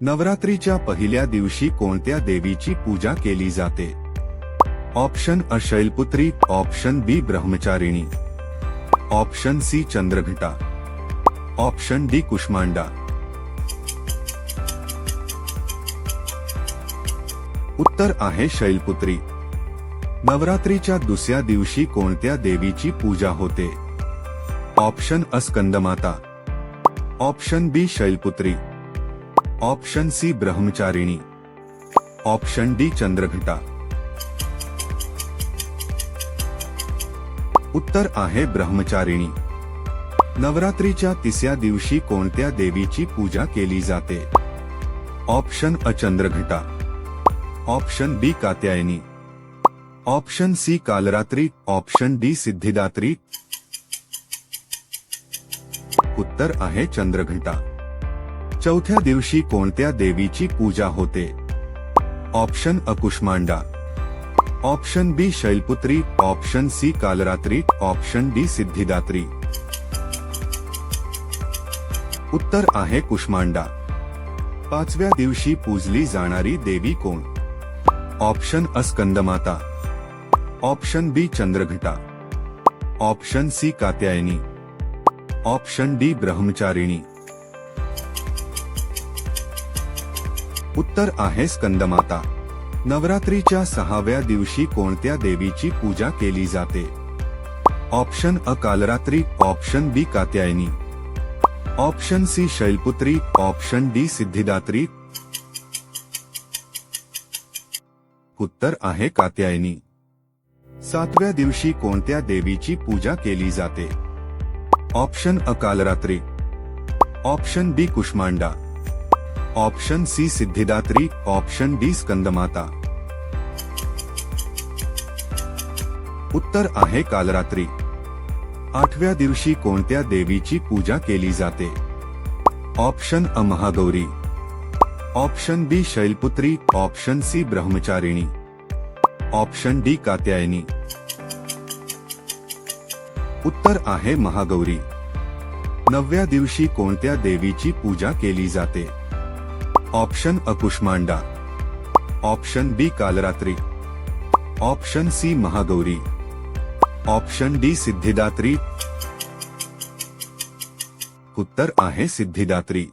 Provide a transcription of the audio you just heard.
नवरात्रीच्या पहिल्या दिवशी कोणत्या देवीची पूजा केली जाते? ऑप्शन अ Shailaputri option B Brahmacharini option C Chandraghanta option D Kushmanda. उत्तर आहे शैलपुत्री. नवरात्रीच्या दुसऱ्या दिवशी कोणत्या देवीची पूजा होते? ऑप्शन अ Skandamata option B Shailaputri. Option C Brahmacharini. Option D Chandraghanta. उत्तर आहे ब्रह्मचारिणी. नवरात्रीच्या तिसऱ्या दिवशी कोणत्या देवीची पूजा केली जाते? ऑप्शन अ Chandraghanta. Option B Katyayani. Option C Kalaratri. Option D Siddhidatri. उत्तर आहे चंद्रघंटा. चौथ्या दिवशी कोणत्या देवीची पूजा होते? ऑप्शन अ Kushmanda. Option B Shailaputri. Option C Kalaratri. Option D Siddhidatri. उत्तर आहे कुष्मांडा. पाचव्या दिवशी पूजली जाणारी देवी कोण? ऑप्शन अ Skandamata. Option B Chandraghanta. Option C Katyayani. Option D Brahmacharini. उत्तर आहे स्कंदमाता. नवरात्रीच्या सहाव्या दिवशी कोणत्या देवीची पूजा केली जाते? ऑप्शन अ Kalaratri option B Katyayani. Option C Shailaputri option D Siddhidatri. उत्तर आहे कात्यायनी. सातव्या दिवशी कोणत्या देवीची पूजा केली जाते? ऑप्शन अ Kalaratri. Option B Kushmanda. Option C Siddhidatri option D Skandamata. उत्तर आहे कालरात्री. आठव्या दिवशी कोणत्या देवीची पूजा केली जाते? ऑप्शन अ Mahagauri. Option B Shailaputri option C Brahmacharini. Option D Katyayani. उत्तर आहे महागौरी. नवव्या दिवशी कोणत्या देवीची पूजा केली जाते? ऑप्शन अ Kushmanda option B Kalaratri option C Mahagauri option D Siddhidatri उत्तर आहे सिद्धिदात्री